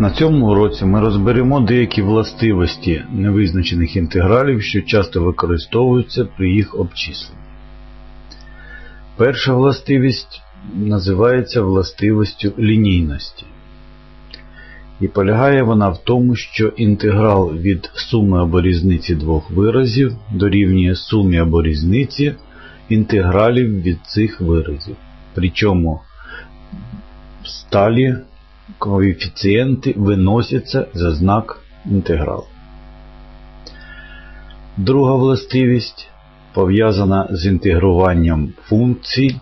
На цьому уроці ми розберемо деякі властивості невизначених інтегралів, що часто використовуються при їх обчисленні. Перша властивість називається властивістю лінійності. І полягає вона в тому, що інтеграл від суми або різниці двох виразів дорівнює сумі або різниці інтегралів від цих виразів. Причому сталі коефіцієнти виносяться за знак інтегралу. Друга властивість пов'язана з інтегруванням функцій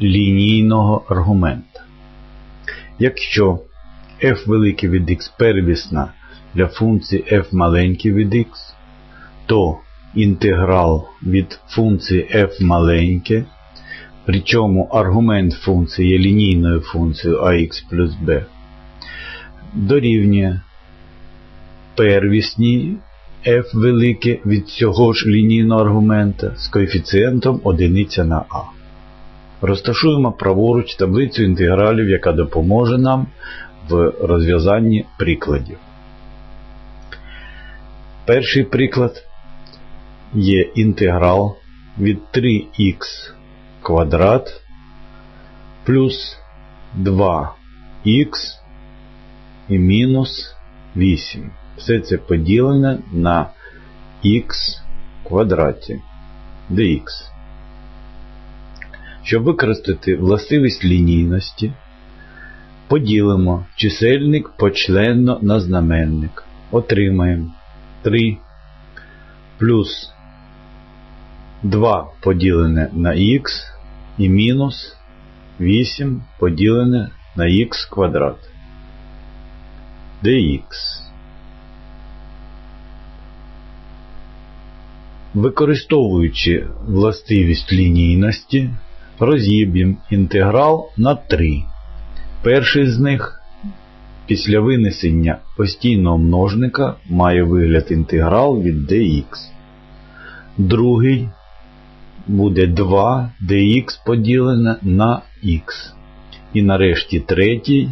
лінійного аргумента. Якщо f великий від x первісна для функції f маленький від x, то інтеграл від функції f маленьке, причому аргумент функції є лінійною функцією ax плюс b, дорівнює первісній f велике від цього ж лінійного аргумента з коефіцієнтом 1 на a. Розташуємо праворуч таблицю інтегралів, яка допоможе нам в розв'язанні прикладів. Перший приклад є інтеграл від 3х квадрат плюс 2х і мінус 8. Все це поділене на х квадраті dx. Щоб використати властивість лінійності, поділимо чисельник почленно на знаменник. Отримаємо 3 плюс 2 поділене на х і мінус 8 поділене на х квадрат dx. Використовуючи властивість лінійності, роз'єб'ємо інтеграл на 3. Перший з них після винесення постійного множника має вигляд інтеграл від dx. Другий буде 2 dx поділене на х. І нарешті третій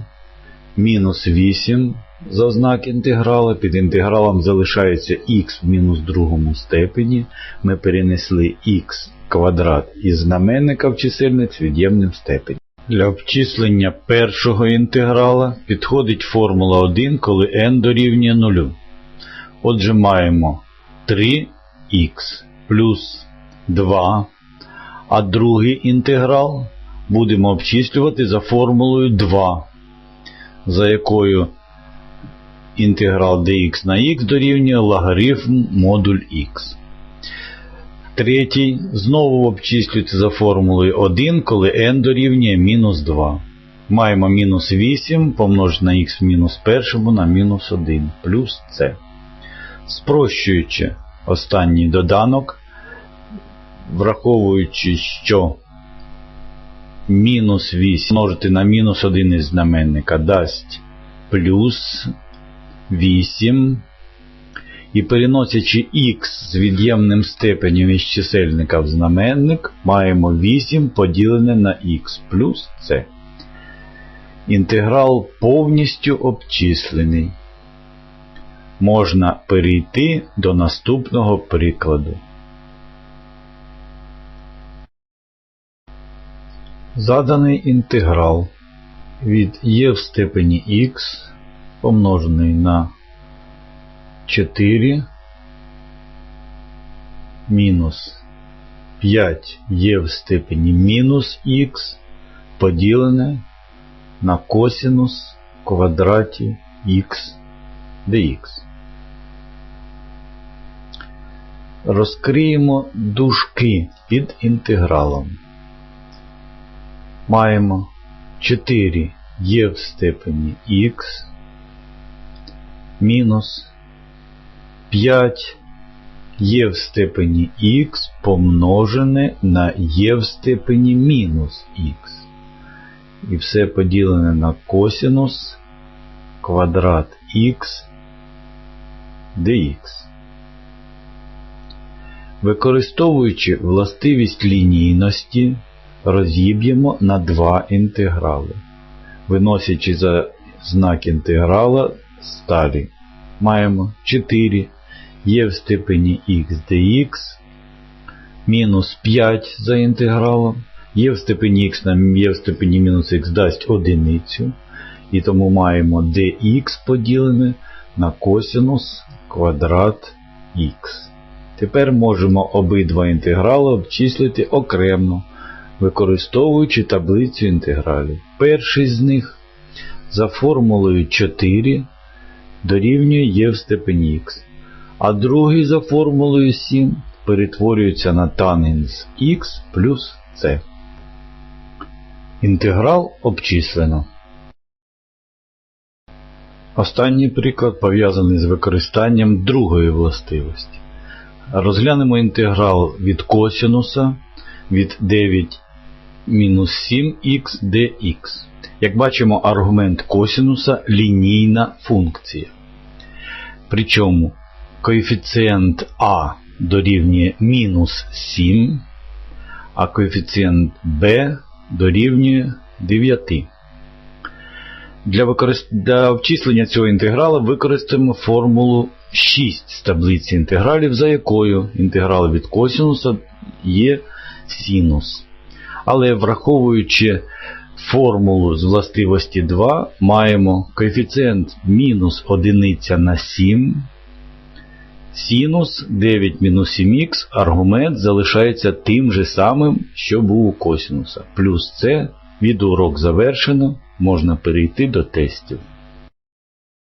мінус 8 за знак інтеграла. Під інтегралом залишається х в мінус другому степені. Ми перенесли х квадрат із знаменника в чисельник з від'ємним степені. Для обчислення першого інтеграла підходить формула 1, коли n дорівнює 0. Отже, маємо 3х плюс 2, а другий інтеграл будемо обчислювати за формулою 2, за якою інтеграл dx на х дорівнює логарифм модуль х. Третій знову обчислюється за формулою 1, коли n дорівнює мінус 2. Маємо мінус 8 помножити на х в мінус першому на мінус 1 плюс c. Спрощуючи останній доданок, враховуючи, що мінус 8 множити на мінус 1 із знаменника дасть плюс 8. І переносячи х з від'ємним степенем із чисельника в знаменник, маємо 8 поділене на х плюс c. Інтеграл повністю обчислений. Можна перейти до наступного прикладу. Заданий інтеграл від e в степені х помножений на 4 мінус 5 є в степені мінус х поділене на косинус в квадраті х dx. Розкриємо дужки під інтегралом. Маємо 4 є в степені х мінус 5 є в степені х помножене на є в степені мінус х. І все поділене на косинус квадрат х dx. Використовуючи властивість лінійності, розіб'ємо на два інтеграли, виносячи за знак інтеграла старий. Маємо 4 є в степені х dx мінус 5 за інтегралом, є в степені х нам є в степені мінус х дасть одиницю. І тому маємо dx поділене на косинус квадрат х. Тепер можемо обидва інтеграли обчислити окремо, використовуючи таблицю інтегралів. Перший з них за формулою 4 дорівнює є в степені х, а другий за формулою 7 перетворюється на тангенс х плюс c. Інтеграл обчислено. Останній приклад пов'язаний з використанням другої властивості. Розглянемо інтеграл від косинуса від 9 мінус 7х dx. Як бачимо, аргумент косинуса лінійна функція. Причому коефіцієнт А дорівнює мінус 7, а коефіцієнт Б дорівнює 9. Для, використ... Для обчислення цього інтеграла використаємо формулу 6 з таблиці інтегралів, за якою інтеграл від косинуса є синус. Але враховуючи формулу з властивості 2, маємо коефіцієнт мінус 1 на 7. Синус 9 мінус 7х, аргумент залишається тим же самим, що був у косинуса. Плюс це, відеоурок завершено, можна перейти до тестів.